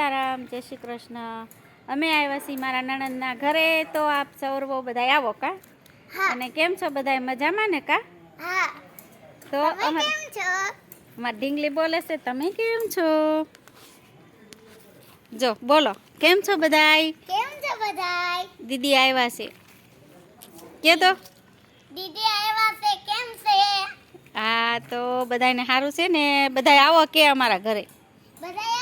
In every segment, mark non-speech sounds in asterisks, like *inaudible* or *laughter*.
સીતારામ જય શ્રી કૃષ્ણ. અમે આવ્યા છીએ મારા નણંદના ઘરે. તો આપ સૌરવો બધા આવો કા? અને કેમ છો બધા મજામાં ને કા? તો અમાર ઢીંગલી બોલે છે તમે કેમ છો? જો બોલો. કેમ છો બધાય? કેમ છો બધાય? દીદી આવ્યા છે. કે તો? દીદી આવ્યા છે કેમ છે? હા તો બધાને સારું છે ને? બધાય આવો કે અમારા ઘરે? બધા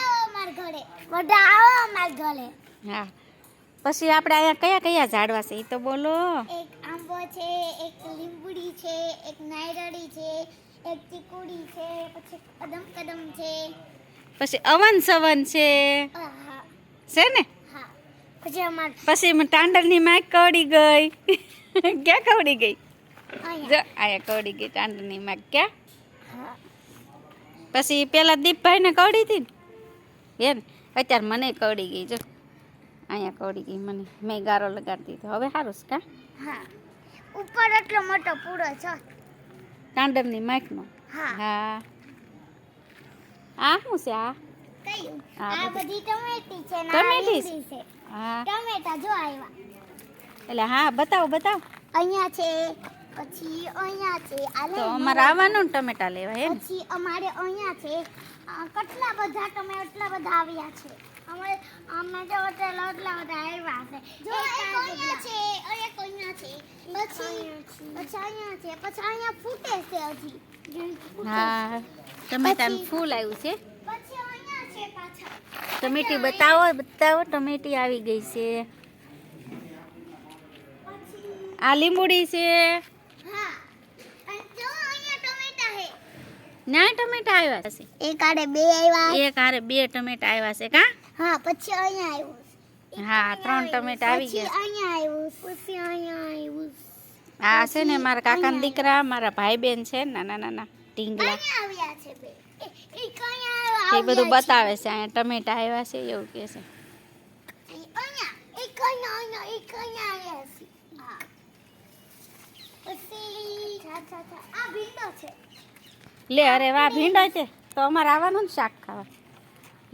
અમાર બધા આવો અમાર ઘરે હા. પછી આપણે અહીંયા કયા કયા ઝાડવા છે? એ તો બોલો. એક આંબો છે એક લીંબુડી છે એક નાયરડી છે એક ચીકુડી છે પછી કદમ કદમ છે. પછી અવન સવન છે. છે ને? હા. પછી અમાર પછી એમાં ટાંડરની માય કવડી ગઈ. *laughs* ક્યાં કવડી ગઈ? જો આયા કવડી ગઈ ટાંડરની માય. ક્યાં? હા. પછી પેલા દીપભાઈને કવડી હતી ને? હે ને અત્યારે મને કવડી ગઈ જો. અહીંયા કવડી ગઈ મને. મેં ગારો લગાડી દીધો. હવે સારું છે કા? હા. ઉપર એટલો મોટો પૂરો છે. કાંડમની માઇકનો? હા. હા. આ શું છે આ? કયું આ બધી. ટમેટી છે ટમેટી છે? હા. ટમેટા જો આવ્યા એટલે હા બતાવો બતાવો. અહીંયા છે પછી અહીંયા છે આ તો અમારે આવવાનું ટમેટા લેવા હે પછી અમારે અહીંયા છે કેટલા બધા તમે એટલા બધા આવ્યા છે? અમે અમે જો એટલા એટલા બધા આવ્યા છે. જો એક અહીંયા છે એક અહીંયા છે. પછી પછી અહીંયા છે પછી અહીંયા ફૂટે છે હજી. હા. ટમેટાનું ફૂલ આવ્યું છે? પછી અહીંયા છે પાછા. ટમેટી બતાવો બતાવો ટમેટી આવી ગઈ છે. આ લીંબુડી છે હા અને જો અહીંયા ટમેટા છે ના ટમેટા આવ્યા છે. એક આડે બે આવ્યા એક આડે બે ટમેટા આવ્યા છે કા? હા પછી અહીંયા આવ્યું હા ત્રણ ટમેટા આવી ગયા અહીંયા આવ્યું પછી અહીંયા આવ્યું આ છે ને મારા કાકાના દીકરા મારા ભાઈ બેન છે નાના નાના ટીંગલા. આવ્યા છે બે. એ- બધું બતાવે છે અહીંયા ટમેટા આવ્યા છે એવું કે છે. અહીંયા એક અહીંયા અહીંયા એક અહીંયા આવ્યા છે. હા. પછી છા, છા, છા. આ ભીંડો છે. લે અરે વાહ ભીંડો છે. તો અમારે આવવાનું ને શાક ખાવા.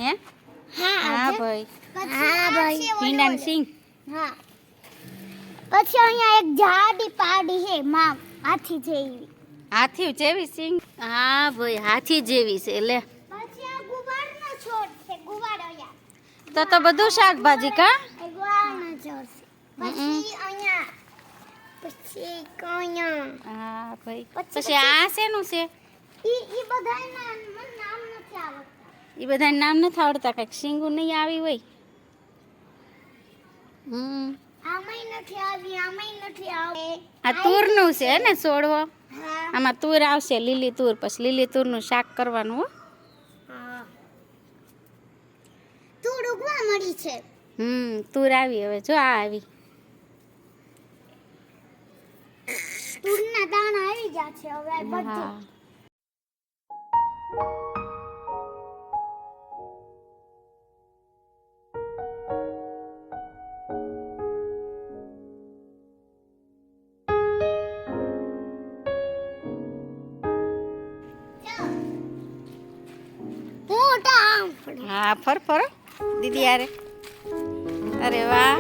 હે? હા ભાઈ. હા ભાઈ. ભીંડાની સિંગ. હા. પછી અહીંયા એક જાડી પાડી છે માં હાથી જેવી. હાથી જેવી સિંગ? હા ભાઈ હાથી જેવી છે લે. પછી આ ગુવારનો છોડ છે ગુવાર અહીંયા. તો તો બધું શાકભાજી કા? ગુવારનો છોડ છે. પછી અહીંયા પછી એક હા ભાઈ. પછી- પછી આ શેનું છે? એ બધા નામ નથી આવડતા. કંઈક સિંગુ નહીં આવી હોય. હમ. આ તૂરનું છે ને છોડવો આમાં તૂર આવશે લીલી તૂર. પછી લીલી તૂરનું શાક કરવાનું હો. હા. તું ઉગવા મળી છે. હમ તુર આવી હવે જો આ આવી. તુરના દાણા આવી ગયા છે હવે બધું. હા, ફર ફર. દીદી અરે અરે વાહ.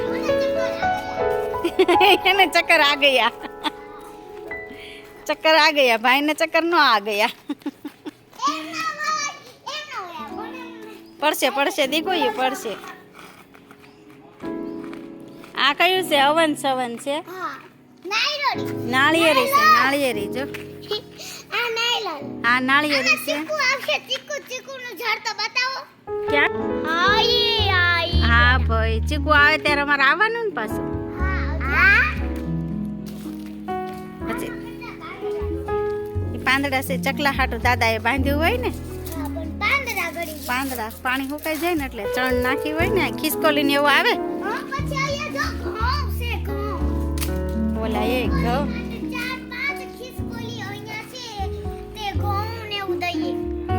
*laughs* એને ચક્કર આ ગયા. *laughs* ચક્કર આ ગયા. ભાઈને ચક્કર નો આ ગયા. *laughs* પડશે પડશે દીકો પડશે. આ કયું છે? અવન સવન છે? નાળિયેરી. છે નાળિયેરી. જો. આ નાળિયેરી. છે. હા ભાઈ ચીકુ આવે ત્યારે અમારે આવવાનું ને પાછું. પાંદડા છે ચકલા હાટું દાદાએ બાંધ્યું હોય ને પાંદડા પાણી સુકાઈ જાય ને એટલે ચણ નાખી હોય ને ખિસકોલી ને એવું આવે. ઓલા એ ઘઉં.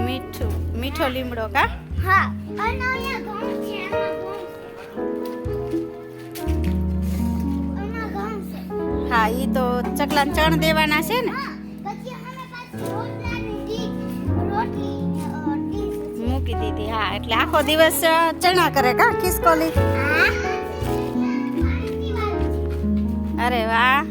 મીઠું મીઠો લીમડો કા? હા અને અહીંયા છે એમાં ઘઉં છે. હા એ તો ચકલા ચણ દેવાના છે ને. મૂકી દીધી, હા. એટલે આખો દિવસ ચણા કરે કા, ખિસકોલી? અરે વાહ.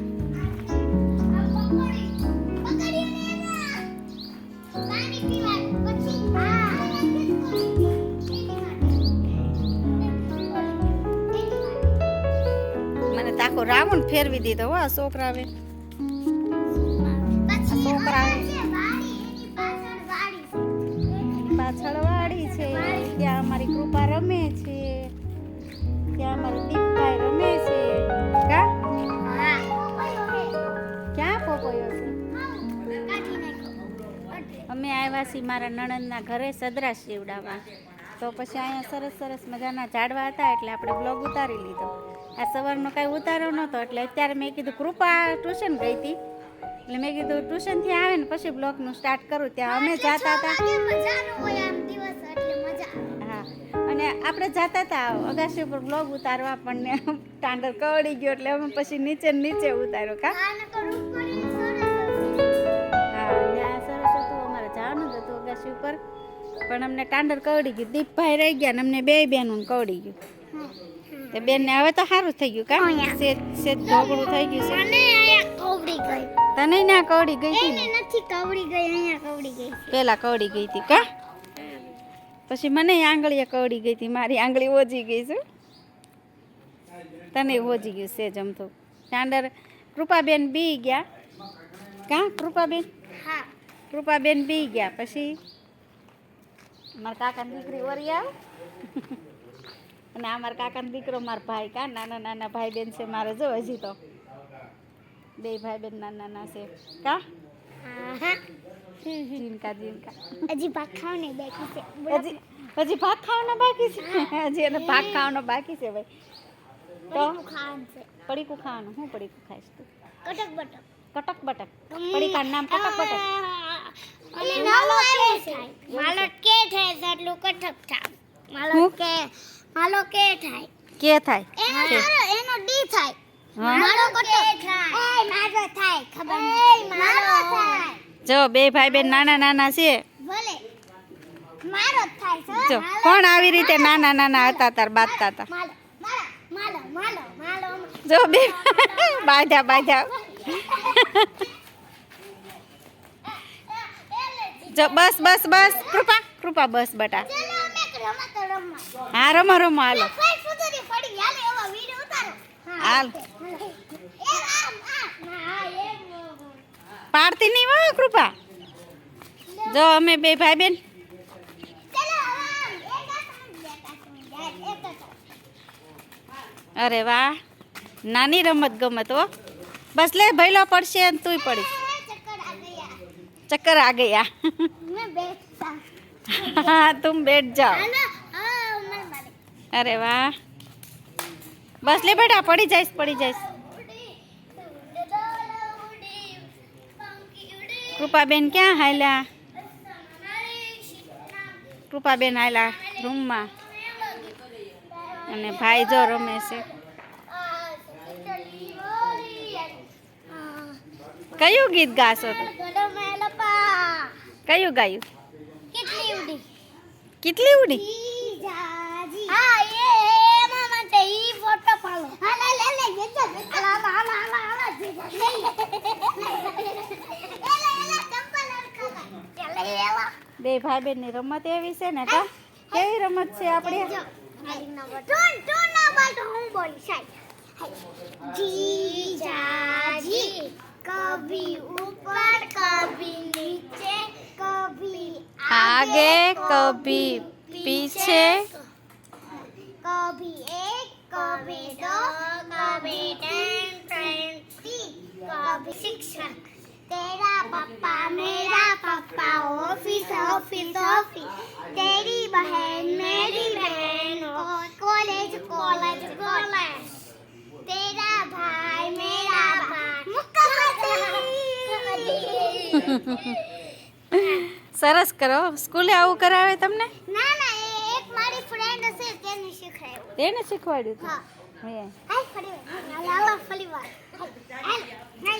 મને તો રાવણ ફેરવી દીધો, હો છોકરાવે છોકરાએ છે. અમે આવ્યા છીએ મારા નણંદના ઘરે સદરા શિવડામાં. તો પછી અહીંયા સરસ સરસ મજાના ઝાડવા હતા એટલે આપણે બ્લોગ ઉતારી લીધો. આ સવારનો કાંઈ ઉતારો નહોતો એટલે અત્યારે મેં કીધું કૃપા ટ્યુશન ગઈ હતી. એટલે મેં કીધું ટ્યુશનથી આવે ને પછી બ્લોગનું સ્ટાર્ટ કરું. ત્યાં અમે જતા હતા. હા. અને આપણે જતા હતા અગાસી ઉપર બ્લોગ ઉતારવા પણ ટાંડર કવડી ગયો એટલે અમે પછી નીચે નીચે ઉતાર્યો કા? જ ઉપર. પણ અમને ટાંડર કવડી ગયું. દીપભાઈ રહી ગયા ને અમને બે બેનું કવડી ગયું. તે બેનને હવે તો સારું થઈ ગયું કા સેજ સેજ ઢોકળું થઈ ગયું છે. તને ના કવડી ગઈ હતી નથી કવડી ગઈ અહીંયા કવડી ગઈ પેલા કવડી ગઈ હતી કા? પછી મને આંગળીએ કવડી ગઈ હતી. મારી આંગળી ઓજી ગઈ છે. તને ઓજી ગયું છે જમતું ચાંડર કૃપાબેન બી ગયા. કા કૃપાબેન? હા. કૃપાબેન બી ગયા. પછી મારા કાકાની દીકરી વરી આવે. અને આ મારા કાકાનો દીકરો મારા ભાઈ કા નાના નાના ભાઈ બેન છે મારે જો હજી તો. બે ભાઈ બેન નાના નાના છે. કા? જીનકા જીનકા. હજી ભાગ ખાવાની બાકી છે. હજી હજી ભાત ખાવાનો બાકી છે? હજી એને ભાગ ખાવાનો બાકી છે ભાઈ. તો? તો ખાવાનું છે. પડીકું ખાવાનું. હું પડીકું ખાઈશ તું? કટક બટક. કટક બટક. પડીકાનું નામ કટક બટક. અને માલો કે થાય માલો કે થાય એટલું કટક થાય માલો કે માલો કે થાય કે થાય એનો એનો ડી થાય મારો થાય એ મારો થાય ખબર એ મારો થાય જો બે ભાઈ બેન નાના નાના છે ભલે મારો થાય છે જો કોણ આવી રીતે નાના નાના હતા તાર બાંધતા હતા મારો માલો માલો માલો માલો જો બે બાજા બાંધ્યા જો બસ બસ બસ. કૃપા કૃપા બસ બટા. હા રમો રમો હાલો. હાલે પાડતી નહીં હો કૃપા. જો અમે બે ભાઈ બેન. અરે વાહ. નાની રમત ગમત હો. બસ લે ભૈલો પડશે અને તુંય પડી. ચક્કર આ ગયા ચક્કર આ ગયા मैं बैठता હા તુમ બેઠ જાઓ है ना हाँ मैं मारे અરે વાહ બસ લે બેટા પડી જઈશ પડી જઈશ કૃપાબેન ક્યાં હાલ્યા કૃપાબેન હાલ્યા રૂમમાં અને ભાઈ જો રમે છે કયું ગીત ગાશો તું કયું ગાયું? કેટલી ઉડી? કેટલી ઉડી? હા એ એમાં માટે ઈ ફોટો પાડો. હા લે લે લે ગેજો હાલા હાલા હાલા હાલા જીજા લે લે એલા એલા ચંપલ અડકા લે એલા બે ભાઈ બેનની રમત એવી છે ને કા કેવી રમત છે આપણી? જી ટૂન ના બાટ હું બોલી સાહેબ જીજાજી कभी ऊपर कभी नीचे कभी आगे कभी पीछे। कभी एक कभी दो कभी कभी शिक्षक तेरा पापा मेरा पापा ऑफ़िस ऑफ़िस ऑफ़िस तेरी बहन मेरी बहन कॉलेज कॉलेज कॉलेज સરસ કરો. સ્કૂલે આવું કરાવે તમને? ના ના એક મારી ફ્રેન્ડ હશે તેને શીખવાડ્યું. તેને શીખવાડ્યું હા.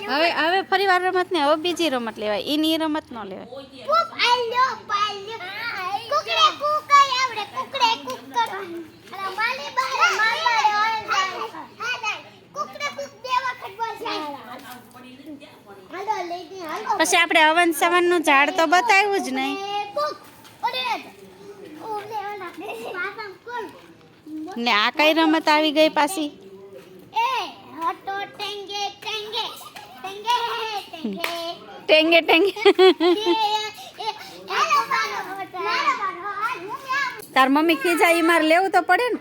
હવે હવે ફરી વાર રમત ને હવે બીજી રમત લેવાય. એની રમત ન લેવાય. પછી આપણે હવન સવનનું ઝાડ તો બતાવ્યું જ નહીં. ને આ કઈ રમત આવી ગઈ પાછી? ટેંગે ટેંગે. તાર મમ્મી ખીજાય ઈ મારે લેવું તો પડે ને?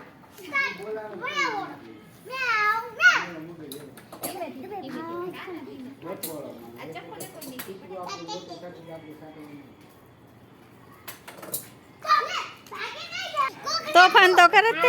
તોફાન તો કરે જ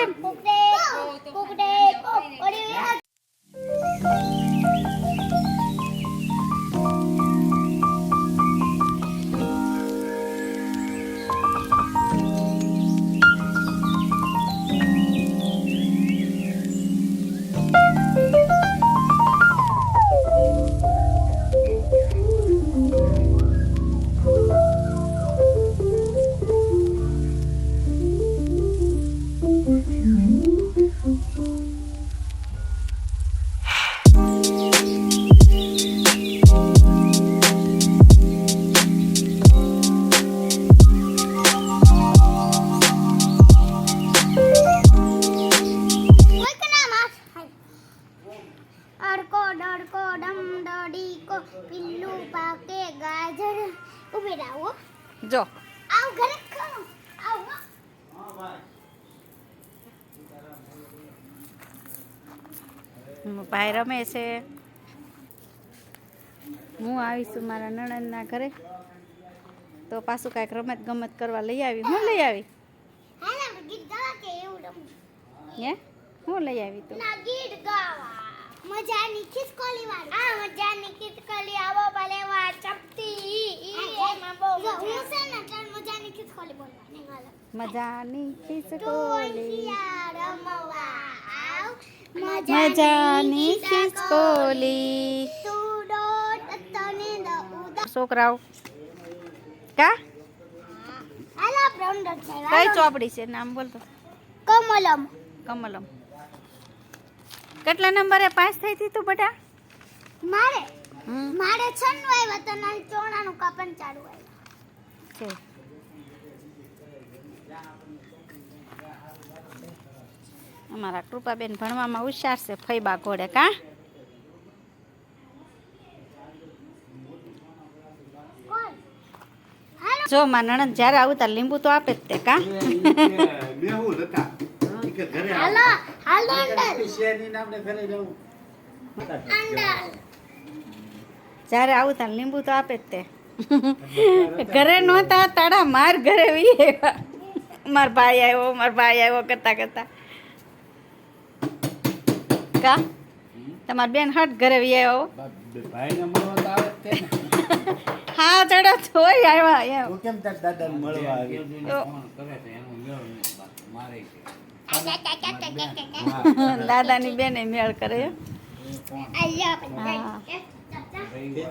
ભાઈ રમે છે. હું આવીશું મારા નણંદના ઘરે. તો પાછું કાંઈક રમત ગમત કરવા લઈ આવી. હું લઈ આવી? હાલ આપણે ગીત ગાવા કે એવું રમવું હે? હું લઈ આવી તું? ના ગીત ગાવા. મજાની ખિસકોલી વાળી. આ મજાની ખિસકોલી આવો ભલે વા ચપટી. એમાં બહુ હું છે ને તને મજાની ખિસકોલી બોલવાની. મજાની ખિસકોલી. રમવા. મજાની ખિસકોલી. તું છોકરાઓ. કા? કઈ ચોપડી છે? નામ બોલતો કમલમ. કમલમ. કેટલા નંબરે પાસ થઈ હતી તું બટા? મારે? મારે છન્નું આવ્યા તો ના ચોણાનું કાપન ચાલુ આવ્યા. અમારા કૃપાબેન ભણવામાં હોશિયાર છે ફૈબા ઘોડે કા? જો, માં નણંદ જ્યારે આવતા લીંબુ તો આપે જ તે કા? જ્યારે આવતા લીંબુ તો આપે જ તે. ઘરે નહોતા તાડા માર ઘરે વી માર ભાઈ આવ્યો, માર ભાઈ આવ્યો કરતા કરતા. કા? તમાર બેન હટ ઘરે વી આવ્યો ભાઈને મળવા તો આવે હા ચડો થોય આવ્યા તું કેમ તાર દાદાને મળવા આવી? કરે દાદાની બેને મેળ કરે. હો. આલ્યા હા. કરે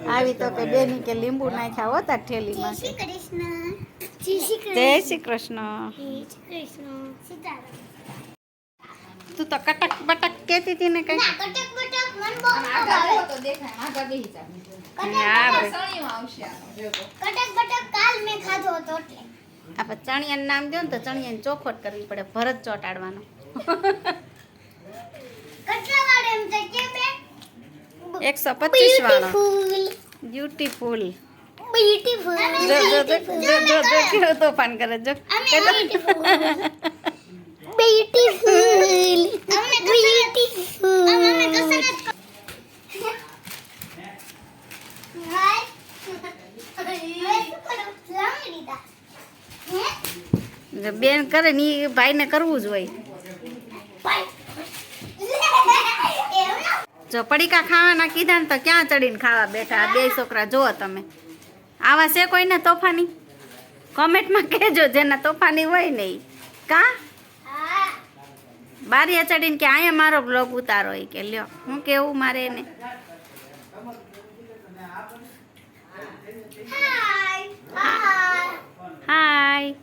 આવી તો કે બેની કે લીંબુ નાખ્યા હોતા જય ઠેલીમાં શ્રી કૃષ્ણ. જય શ્રી કૃષ્ણ. શ્રી કૃષ્ણ. જય શ્રી કૃષ્ણ. સીતારામ. તું તો કટક બટક કેતી હતી ને કઈ. ના કટક બટક મન બહુ ન ભાવે કટક હા બટક ભાઈ કટક બટક કાલ મેં ખાધો હતો એટલે. આપણે ચણિયાનું નામ દો ને તો ચણિયાની ચોખવટ કરવી પડે ભરત ચોટાડવાનો કેટલા વાળો એમ છે કે બે? એકસો પચીસ વાળો. બ્યુટીફુલ બ્યુટીફુલ બ્યુટીફુલ જો જો જો જો જો જો તોફાન કરે જો. બ્યુટીફુલ બ્યુટીફુલ અમને કસરત બેન કરે ને એ ભાઈને કરવું જ હોય. જો પડીકા ખાવાના કીધા ને તો ક્યાં ચડીને ખાવા બેઠા? આ બે છોકરા જુઓ તમે. આવા છે કોઈને તોફાની? કોમેન્ટમાં કહેજો જેના તોફાની હોય ને ઈ. કા? બારીએ ચડીને કે અહીંયા મારો બ્લોગ ઉતારો એ કે લ્યો. હું કેવું મારે એને? હાય